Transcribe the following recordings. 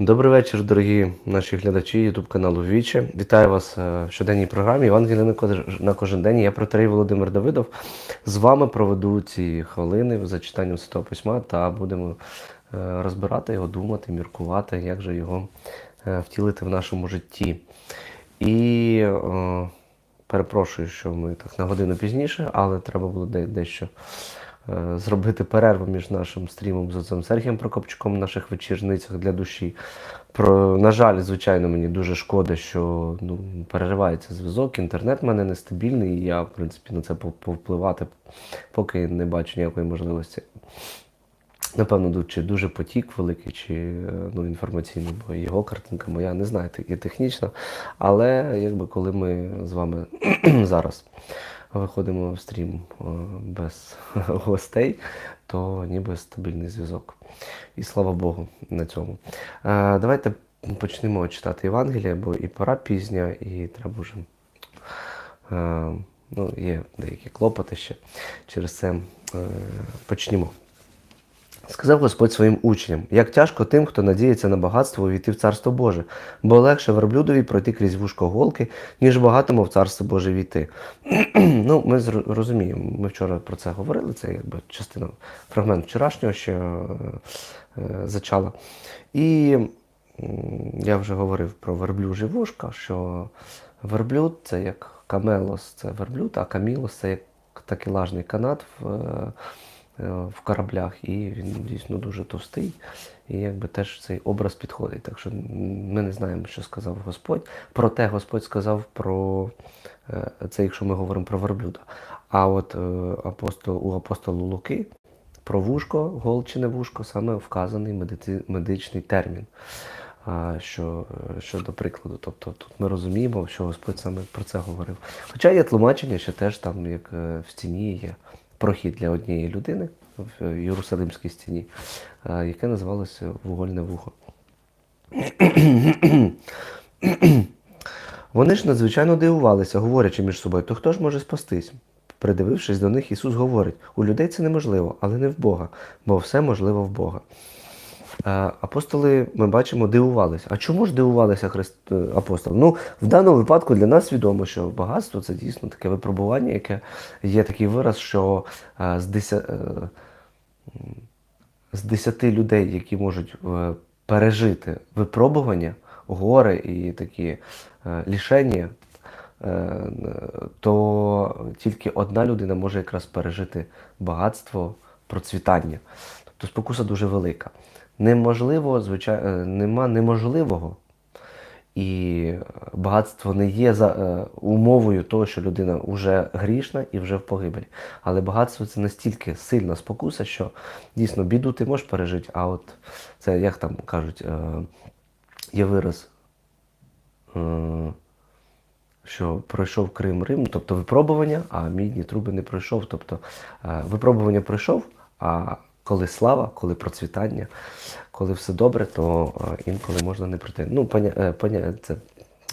Добрий вечір, дорогі наші глядачі YouTube каналу Віче. Вітаю вас е, в щоденній програмі. Євангелія на кожен день. Я протерей Володимир Давидов. З вами проведу ці хвилини за читанням Святого Письма та будемо е, розбирати його, думати, міркувати, як же його е, втілити в нашому житті. І е, перепрошую, що ми так на годину пізніше, але треба було дещо зробити перерву між нашим стрімом з отцем Сергієм Прокопчуком в наших вечірницях для душі. Про, на жаль, звичайно, мені дуже шкода, що ну, переривається зв'язок, інтернет в мене нестабільний, і я, в принципі, на це повпливати поки не бачу ніякої можливості. Напевно, чи дуже потік великий, чи е, ну, інформаційний, бо його картинка моя не знаю, і технічна. Але якби коли ми з вами зараз виходимо в стрім е, без гостей, то ніби стабільний зв'язок. І слава Богу на цьому. Е, Давайте почнемо читати Євангелія, бо і пора пізня, і треба вже. е, Ну, є деякі клопоти ще. Через це почнімо. Сказав Господь своїм учням, як тяжко тим, хто надіється на багатство увійти в Царство Боже, бо легше верблюдові пройти крізь вушко голки, ніж багатому в Царство Боже війти. ну, ми розуміємо, ми вчора про це говорили, це якби частина, фрагмент вчорашнього ще е, е, зачала. І м, я вже говорив про верблюжі вушка, що верблюд це як камелос, це верблюд, а камілос це як такелажний канат в. е, е, в кораблях, і він дійсно дуже товстий. І якби теж цей образ підходить. Так що ми не знаємо, що сказав Господь. Проте Господь сказав про е, це, якщо ми говоримо про верблюда. А от е, апостол, у апостолу Луки про вушко, голчине вушко, саме вказаний медици, медичний термін. Що, е, щодо прикладу. Тобто тут ми розуміємо, що Господь саме про це говорив. Хоча є тлумачення, що теж там, як е, в стіні є прохід для однієї людини в Єрусалимській стіні, яке називалося вугольне вухо. Вони ж надзвичайно дивувалися, говорячи між собою, то хто ж може спастись? Придивившись до них, Ісус говорить: у людей це неможливо, але не в Бога, бо все можливо в Бога. Е, Апостоли, ми бачимо, дивувалися. А чому ж дивувалися христ... е, апостоли? Ну, в даному випадку для нас відомо, що багатство це дійсно таке випробування, яке є такий вираз, що е, з, деся... е, м, з десяти людей, які можуть пережити випробування, горе і такі лішення, то тільки одна людина може якраз пережити багатство, процвітання. Тобто спокуса дуже велика. Неможливо, звичайно, нема неможливого. І багатство не є за е, умовою того, що людина вже грішна і вже в погибелі. Але багатство це настільки сильна спокуса, що дійсно біду ти можеш пережити, а от це, як там кажуть, е, є вираз, е, що пройшов Крим Рим, тобто випробування, а мідні труби не пройшов. Тобто е, випробування пройшов, а коли слава, коли процвітання, коли все добре, то е, інколи можна не пройти. Ну, поня, е, поня, це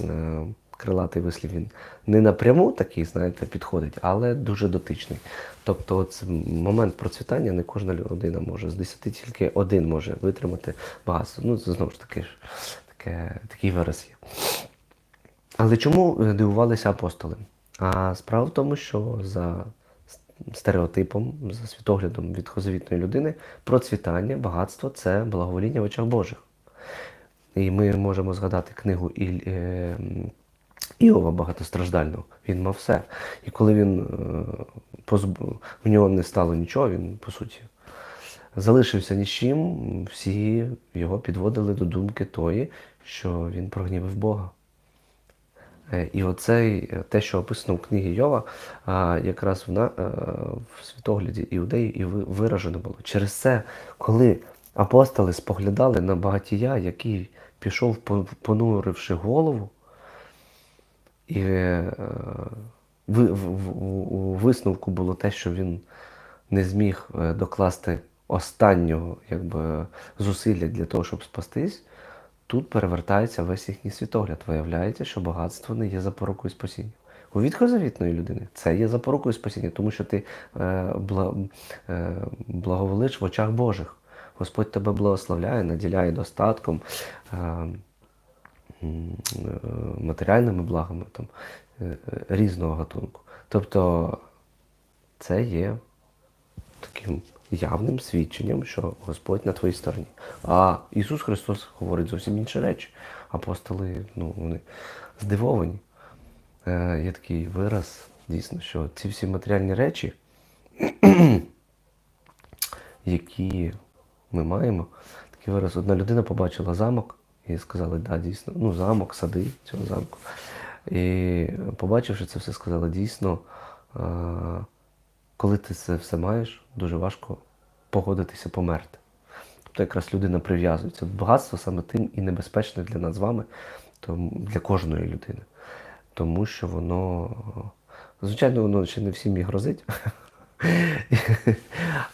е, крилатий вислів, він не напряму такий, знаєте, підходить, але дуже дотичний. Тобто, от момент процвітання не кожна людина може. З 10 тільки один може витримати багатство. Ну, це знову ж таки ж таке, такий вираз є. Але чому дивувалися апостоли? А справа в тому, що за стереотипом, за світоглядом відхозовітної людини, процвітання, багатство це благовоління в очах Божих. І ми можемо згадати книгу Іль, е, Іова багатостраждального. Він мав все. І коли він е, позб... в нього не стало нічого, він, по суті, залишився ні з чим, всі його підводили до думки тої, що він прогнівив Бога. Е, І оце те, що описано в книгі Йова, якраз в, е, в світогляді іудеї і виражено було. Через це, коли апостоли споглядали на багатія, який пішов, понуривши голову, і е, у висновку було те, що він не зміг е, докласти останнього якби, зусилля для того, щоб спастись, тут перевертається весь їхній світогляд. Виявляється, що багатство не є запорукою спасіння. У відхозавітної людини це є запорукою спасіння, тому що ти е, бла, е, благоволиш в очах Божих. Господь тебе благословляє, наділяє достатком, е, е, матеріальними благами там, е, е, різного гатунку. Тобто це є таким явним свідченням, що Господь на твоїй стороні. А Ісус Христос говорить зовсім інші речі. Апостоли, ну, вони здивовані. Е, є такий вираз, дійсно, що ці всі матеріальні речі, які ми маємо, такий вираз, одна людина побачила замок і сказали, да, дійсно, ну, замок, сади цього замку. І побачивши це все, сказали, дійсно, е, коли ти це все маєш, дуже важко погодитися померти. Тобто якраз людина прив'язується. Багатство саме тим і небезпечне для нас з вами, для кожної людини. Тому що воно, звичайно, воно ще не всім і грозить.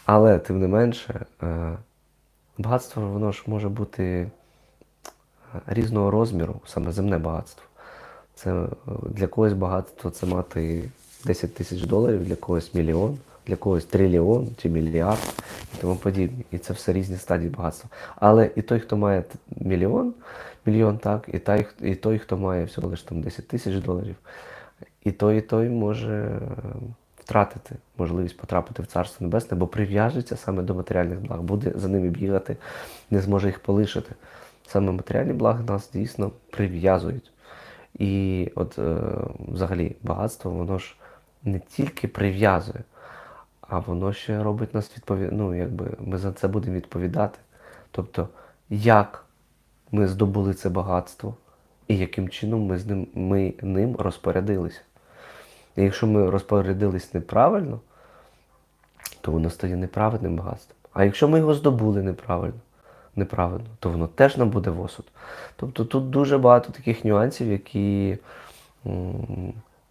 Але тим не менше, е, багатство воно ж може бути е, різного розміру, саме земне багатство. Це е, для когось багатство це мати 10 тисяч доларів, для когось мільйон, для когось трильйон чи мільярд і тому подібне. І це все різні стадії багатства. Але і той, хто має мільйон, мільйон, так, і той, і той, хто має всього лише там 10 тисяч доларів, і той, і той може е, втратити можливість потрапити в Царство Небесне, бо прив'яжеться саме до матеріальних благ, буде за ними бігати, не зможе їх полишити. Саме матеріальні блага нас дійсно прив'язують. І от е, взагалі багатство, воно ж не тільки прив'язує, а воно ще робить нас відпові... ну, якби ми за це будемо відповідати. Тобто, як ми здобули це багатство і яким чином ми, з ним, ми ним розпорядилися. І якщо ми розпорядились неправильно, то воно стає неправедним багатством. А якщо ми його здобули неправильно, неправильно, то воно теж нам буде в осуд. Тобто тут дуже багато таких нюансів, які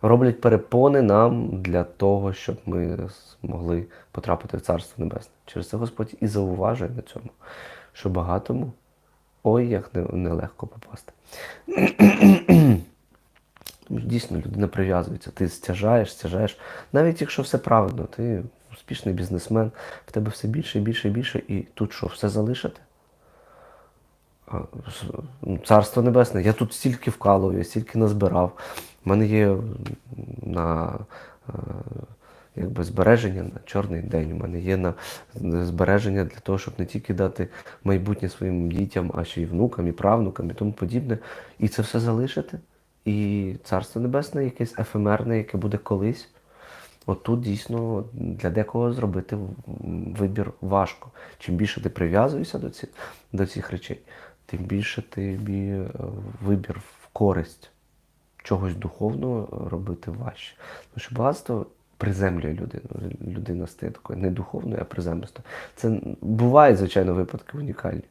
роблять перепони нам для того, щоб ми змогли потрапити в Царство Небесне. Через це Господь і зауважує на цьому, що багатому ой, як не- нелегко попасти. Дійсно, людина прив'язується, ти стяжаєш, стяжаєш. Навіть якщо все правильно, ти успішний бізнесмен, в тебе все більше і більше і більше, і тут що, все залишити? Ну, Царство Небесне, я тут стільки вкалую, стільки назбирав. У мене є на е, якби збереження на чорний день. У мене є на збереження для того, щоб не тільки дати майбутнє своїм дітям, а ще й внукам, і правнукам, і тому подібне. І це все залишити. І Царство Небесне якесь ефемерне, яке буде колись. От тут дійсно для декого зробити вибір важко. Чим більше ти прив'язуєшся до цих, до цих речей, тим більше тобі е, вибір в користь чогось духовного робити важче. Тому що багатство приземлює людину. Людина стає такою не духовною, а приземлистою. Це бувають, звичайно, випадки унікальні.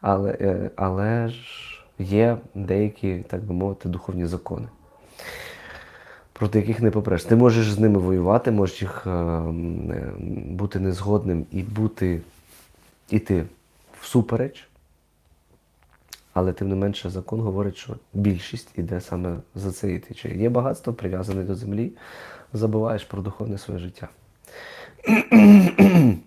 Але, е, але ж є деякі, так би мовити, духовні закони проти яких не попреш. Ти можеш з ними воювати, можеш їх е, е, бути незгодним і бути іти всупереч. Але тим не менше закон говорить, що більшість іде саме за це. Чи є багатство прив'язане до землі, забуваєш про духовне своє життя.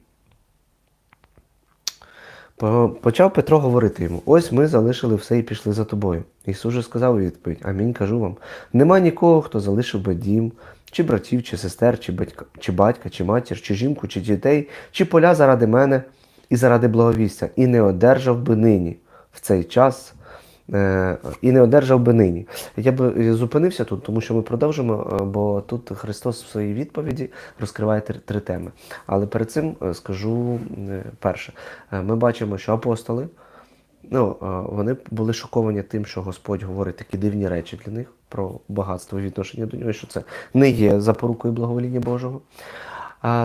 Почав Петро говорити йому: ось ми залишили все і пішли за тобою. Ісус же сказав у відповідь: Амінь кажу вам: нема нікого, хто залишив би дім, чи братів, чи сестер, чи батька, чи батька, чи матір, чи жінку, чи дітей, чи поля заради мене і заради благовістя, і не одержав би нині в цей час. е, І не одержав би нині. Я би зупинився тут, тому що ми продовжимо, е, бо тут Христос в своїй відповіді розкриває три, теми. Але перед цим е, скажу е, перше. Е, Ми бачимо, що апостоли ну, е, вони були шоковані тим, що Господь говорить такі дивні речі для них про багатство і відношення до нього, що це не є запорукою благовоління Божого.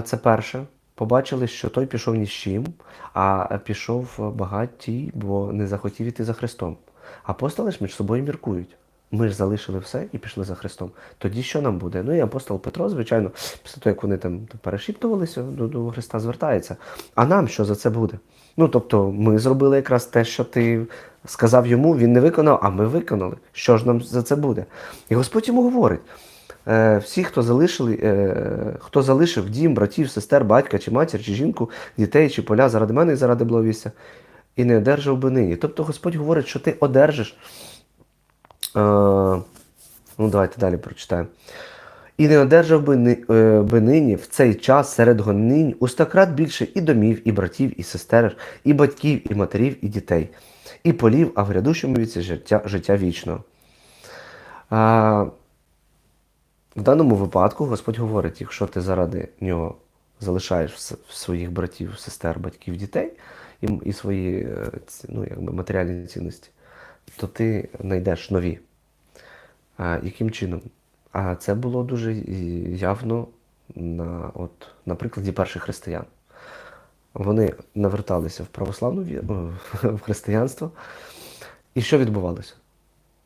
Це перше. Побачили, що той пішов ні з чим, а пішов багатій, бо не захотів іти за Христом. Апостоли ж між собою міркують. Ми ж залишили все і пішли за Христом. Тоді що нам буде? Ну і апостол Петро, звичайно, після того, як вони там перешіптувалися, до, до Христа звертається. А нам що за це буде? Ну тобто, ми зробили якраз те, що ти сказав йому, він не виконав, а ми виконали. Що ж нам за це буде? І Господь йому говорить: всі, хто залишили, е, хто залишив дім, братів, сестер, батька, чи матір, чи жінку, дітей, чи поля заради мене і заради благовістя, і не одержав би нині. Тобто Господь говорить, що ти одержиш. Е, ну, давайте далі прочитаємо. І не одержав е, би нині в цей час серед гонинь у стократ більше і домів, і братів, і сестер, і батьків, і матерів, і дітей, і полів, а в грядущому віці життя, життя вічного. В даному випадку Господь говорить, якщо ти заради нього залишаєш своїх братів, сестер, батьків, дітей і, і свої е, ну, якби матеріальні цінності, то ти знайдеш нові. А, яким чином? А це було дуже явно на, от, на прикладі перших християн. Вони наверталися в православну віру, в християнство. І що відбувалося?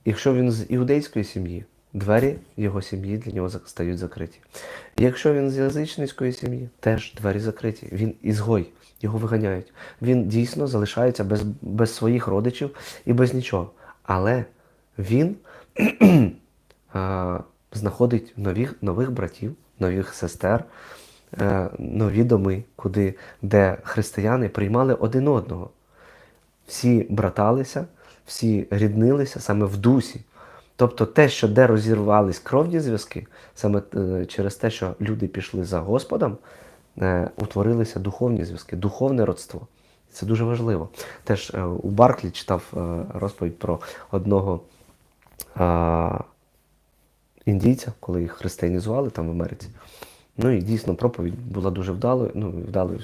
Якщо він з іудейської сім'ї, двері його сім'ї для нього стають закриті. Якщо він з язичницької сім'ї, теж двері закриті. Він ізгой, його виганяють. Він дійсно залишається без, без своїх родичів і без нічого. Але він знаходить нових, нових братів, нових сестер, е, нові доми, куди, де християни приймали один одного всі браталися, всі ріднилися саме в дусі. Тобто те, що де розірвались кровні зв'язки, саме е, через те, що люди пішли за Господом, е, утворилися духовні зв'язки, духовне родство. Це дуже важливо. Теж е, у Барклі читав розповідь про одного індійця, коли їх християнізували там в Америці. Ну і дійсно проповідь була дуже вдалою, ну вдалою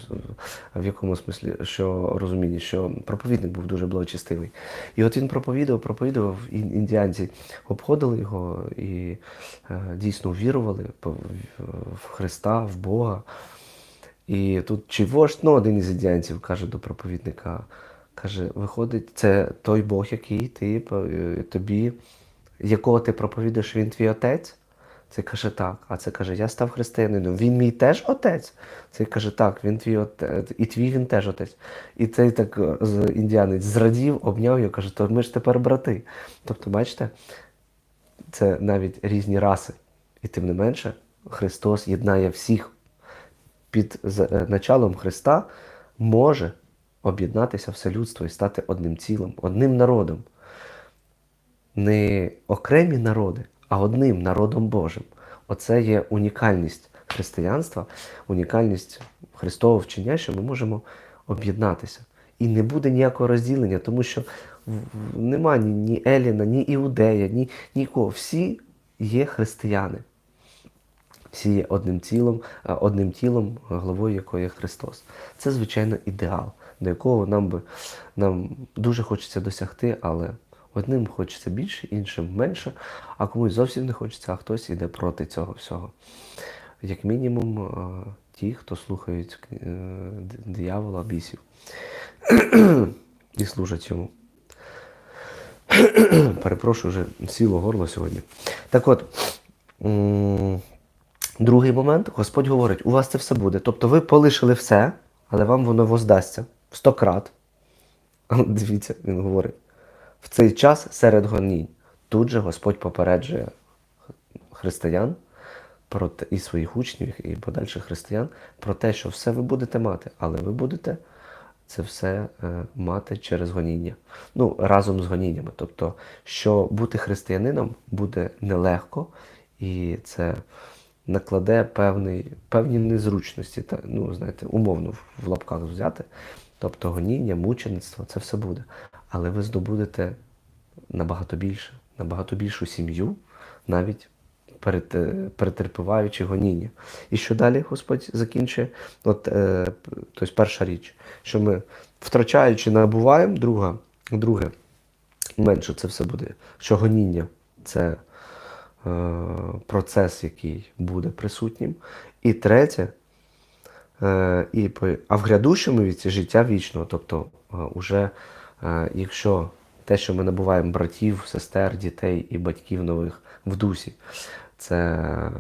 в- якому смислі, що розумінні, що проповідник був дуже благочестивий. І от він проповідував, проповідував, індіанці обходили його і е, дійсно вірували в- Христа, в Бога. І тут чи вождь, ну, один із індіанців каже до проповідника, каже, виходить, це той Бог, який ти е, тобі, якого ти проповідуєш, він твій отець. Це каже так. А це каже, я став християнином. Він мій теж отець. Це каже, так, він твій отець, і твій він теж отець. І цей так е, індіанець зрадів, обняв його, каже, то ми ж тепер брати. Тобто, бачите, це навіть різні раси. І тим не менше, Христос єднає всіх під е, началом Христа, може об'єднатися все людство і стати одним цілим, одним народом не окремі народи, а одним народом Божим. Оце є унікальність християнства, унікальність Христового вчення, що ми можемо об'єднатися. І не буде ніякого розділення, тому що нема ні, ні Еліна, ні Іудея, ні нікого. Всі є християни. Всі є одним тілом, одним тілом, головою якої є Христос. Це, звичайно, ідеал, до якого нам би нам дуже хочеться досягти, але одним хочеться більше, іншим менше, а комусь зовсім не хочеться, а хтось іде проти цього всього. Як мінімум, ті, хто слухають е, диявола, бісів і служать йому. Перепрошую, вже сіло горло сьогодні. Так от. Другий момент, Господь говорить, у вас це все буде. Тобто ви полишили все, але вам воно воздасться в сто крат. Дивіться, він говорить, в цей час серед гонінь. Тут же Господь попереджує християн про те, і своїх учнів, і подальших християн про те, що все ви будете мати, але ви будете це все е, мати через гоніння. Ну, разом з гоніннями. Тобто, що бути християнином буде нелегко, і це накладе певний, певні незручності, та, ну, знаєте, умовно в- лапках взяти. Тобто гоніння, мучеництво, це все буде. Але ви здобудете набагато більше, набагато більшу сім'ю, навіть перетерпіваючи гоніння. І що далі Господь закінчує? От, е, тобто перша річ, що ми втрачаючи, набуваємо, друга, друге, менше це все буде. Що гоніння це е, процес, який буде присутнім. І третє, е, і, а в грядущому віці життя вічного. Тобто, е, уже, е, якщо те, що ми набуваємо братів, сестер, дітей і батьків нових в дусі, це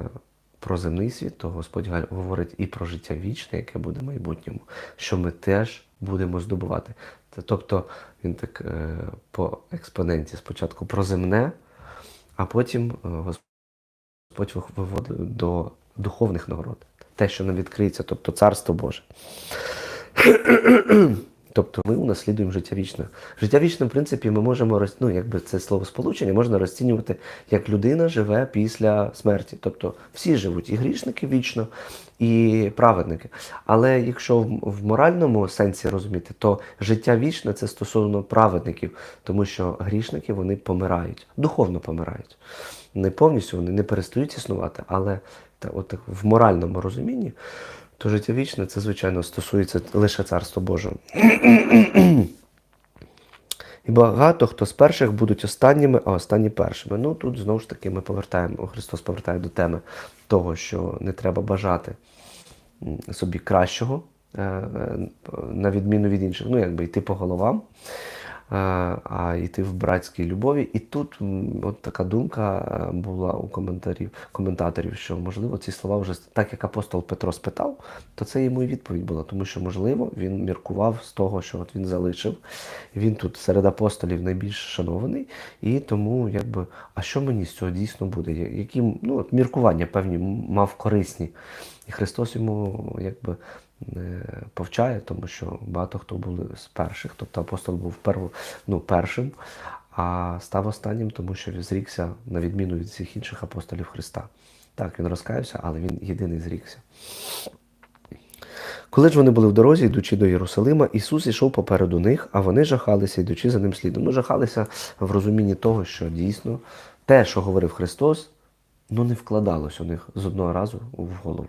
про земний світ, то Господь говорить і про життя вічне, яке буде в майбутньому, що ми теж будемо здобувати. Тобто він так е, по експоненті спочатку про земне, а потім е, Господь виводить до духовних нагород. Те, що нам відкриється, тобто Царство Боже. Тобто ми унаслідуємо життя вічне. Життя вічне, в принципі, ми можемо ну, якби це слово сполучення можна розцінювати, як людина живе після смерті. Тобто всі живуть, і грішники вічно, і праведники. Але якщо в, в моральному сенсі розуміти, то життя вічне це стосовно праведників, тому що грішники вони помирають, духовно помирають. Не повністю вони не перестають існувати, але та, от, в моральному розумінні то життя вічне це, звичайно, стосується лише Царства Божого. І багато хто з перших будуть останніми, а останні першими. Ну тут знову ж таки ми повертаємо, Христос повертає до теми того, що не треба бажати собі кращого, е, е, на відміну від інших. Ну, якби йти по головам, а йти в братській любові. І тут от така думка е, була у коментарів, коментаторів, що можливо ці слова вже так як апостол Петро спитав, то це йому і відповідь була, тому що можливо він міркував з того, що от він залишив. Він тут серед апостолів найбільш шанований, і тому якби, а що мені з цього дійсно буде? Я- Які ну, от міркування певні мав корисні. І Христос йому якби е, повчає, тому що багато хто були з перших, тобто апостол був перв, ну, першим, а став останнім, тому що зрікся на відміну від всіх інших апостолів Христа. Так, він розкаявся, але він єдиний зрікся. Коли ж вони були в дорозі, йдучи до Єрусалима, Ісус ішов попереду них, а вони жахалися, йдучи за ним слідом. Ну, жахалися в розумінні того, що дійсно те, що говорив Христос, ну не вкладалось у них з одного разу в голову.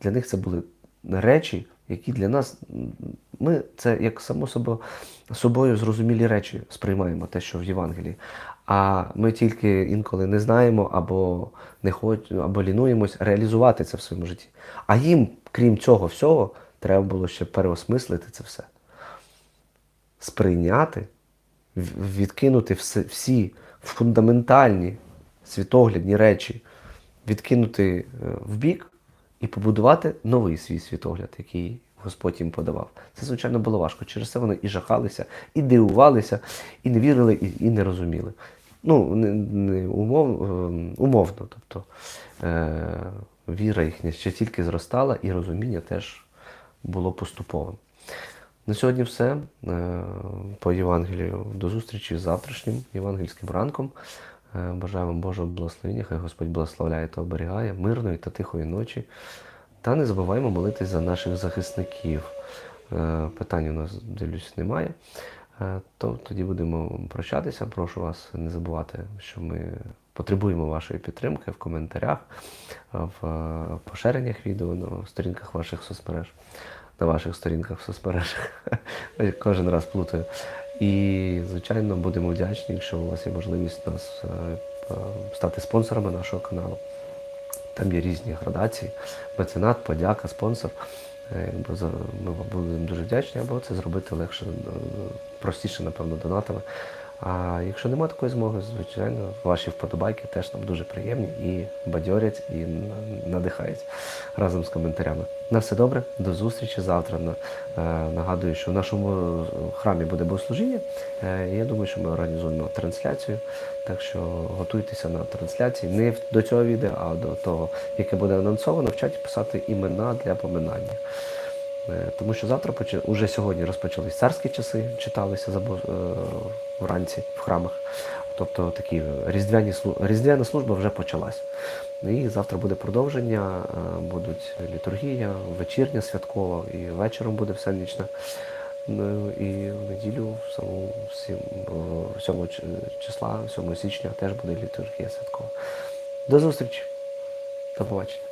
Для них це були речі, які для нас, ми це як само собою, собою зрозумілі речі сприймаємо, те, що в Євангелії. А ми тільки інколи не знаємо або не хочемо, або лінуємось реалізувати це в своєму житті. А їм, крім цього всього, треба було ще переосмислити це все. Сприйняти, відкинути всі фундаментальні світоглядні речі, відкинути е, вбік і побудувати новий свій світогляд, який Господь їм подавав. Це, звичайно, було важко. Через це вони і жахалися, і дивувалися, і не вірили, і, і не розуміли. Ну, не, не умов, ем, умовно, тобто е, віра їхня ще тільки зростала, і розуміння теж було поступовим. На сьогодні все. Е, По Євангелію до зустрічі з завтрашнім євангельським ранком. Е, Бажаємо Божого благословення, хай Господь благословляє та оберігає мирної та тихої ночі. Та не забуваємо молитись за наших захисників. Е, Питань у нас, дивлюсь, немає. Е, То тоді будемо прощатися. Прошу вас не забувати, що ми потребуємо вашої підтримки в коментарях, в поширеннях відео на сторінках ваших соцмереж, на ваших сторінках в соцмережах. Кожен раз плутаю. І, звичайно, будемо вдячні, якщо у вас є можливість нас е, стати спонсорами нашого каналу. Там є різні градації, меценат, подяка, спонсор. Е, ми будемо дуже вдячні, або це зробити легше, е, простіше, напевно, донатами. А якщо немає такої змоги, звичайно, ваші вподобайки теж нам дуже приємні і бадьорять, і надихають разом з коментарями. На все добре, до зустрічі завтра. Е, Нагадую, що в нашому храмі буде богослужіння. Е, Я думаю, що ми організуємо трансляцію. Так що готуйтеся на трансляції не до цього відео, а до того, яке буде анонсовано, в чаті писати імена для поминання. Е, Тому що завтра уже сьогодні розпочались царські часи, читалися е, вранці в храмах. Тобто такі різдвяні різдвяна служба вже почалась. І завтра буде продовження, е, будуть літургія, вечірня святкова, і вечором буде всенічна. Ну і в неділю, саму сім- 7 числа, 7 січня, теж буде літургія святкова. До зустрічі. До побачення.